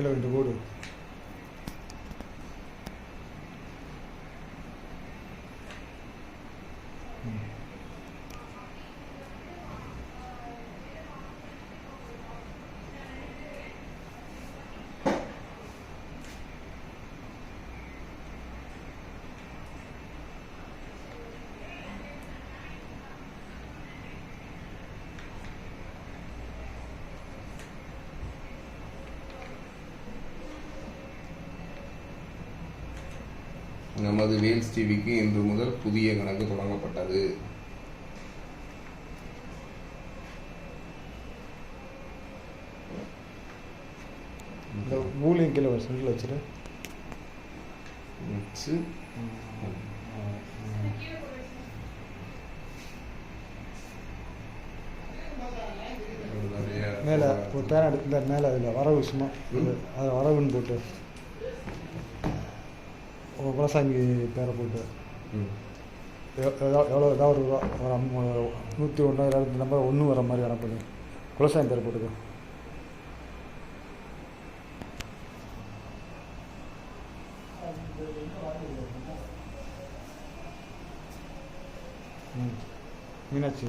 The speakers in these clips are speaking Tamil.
கீழே ரெண்டு கோடு நமது வேல்ஸ் டிவிக்கு இன்று முதல் புதிய கணக்கு தொடங்கப்பட்டது. இந்த மூலையும் கீழே ஒரு சென்டில் வச்சுரு வச்சு. மேலே ஒரு பேனா எடுத்து மேலே அதில் வரவு சும்மா அதில் வரவுன்னு போட்டு. குலசாமி பேரை போட்டு. எவ்வளோ ஏதாவது ஒரு நூற்றி ஒன்று ஏதாவது நம்பர் ஒன்று வர மாதிரி அனுப்புது குலசாமி பேரை போட்டுக்கோ. மீனாட்சி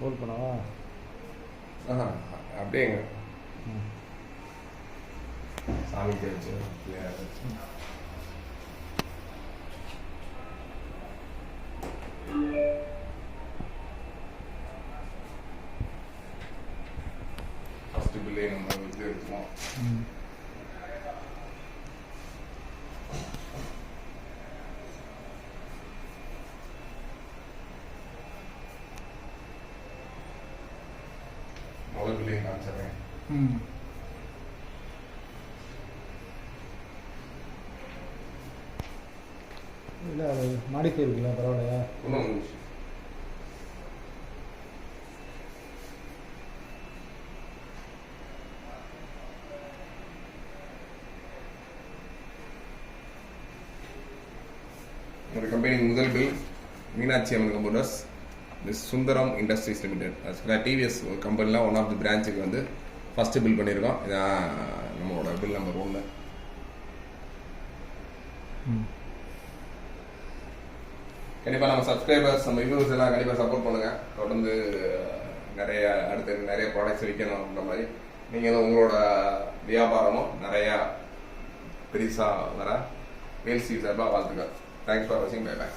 ஹோல்ட் பண்ணவா? ஆஹா, அப்படியேங்க ம். சாமிக்கு வச்சு பிள்ளையார். ஃபர்ஸ்ட் பில்லே நம்ம இது எடுப்போம் பில்லையும் காமிச்சிடுறேன் ம். இல்லை அது மாடிஃபை இருக்குல்ல பரவாயில்லையா? ஒரு கம்பெனி முதல் பில் மீனாட்சி அம்மன் கம்ப்யூட்டர்ஸ் மிஸ் சுந்தரம் இண்டஸ்ட்ரீஸ் லிமிடெட் டிவிஎஸ் கம்பெனியில் ஒன் ஆஃப் தி பிரான்ச்சுக்கு வந்து ஃபஸ்ட்டு பில் பண்ணியிருக்கோம். இதான் நம்மளோட பில் நம்பர் ஒன்று கண்டிப்பாக நம்ம சப்ஸ்கிரைபர்ஸ் நம்ம வியூவர்ஸ் எல்லாம் கண்டிப்பாக சப்போர்ட் பண்ணுங்க. தொடர்ந்து நிறைய அடுத்து நிறைய ப்ராடக்ட்ஸ் விற்கணும் அப்படின்ற மாதிரி நீங்களும் உங்களோட வியாபாரமும் நிறையா பெருசாக வர வேல்சி சார்பாக வாழ்த்துக்கள். தேங்க்ஸ் ஃபார் வாட்சிங் பை பை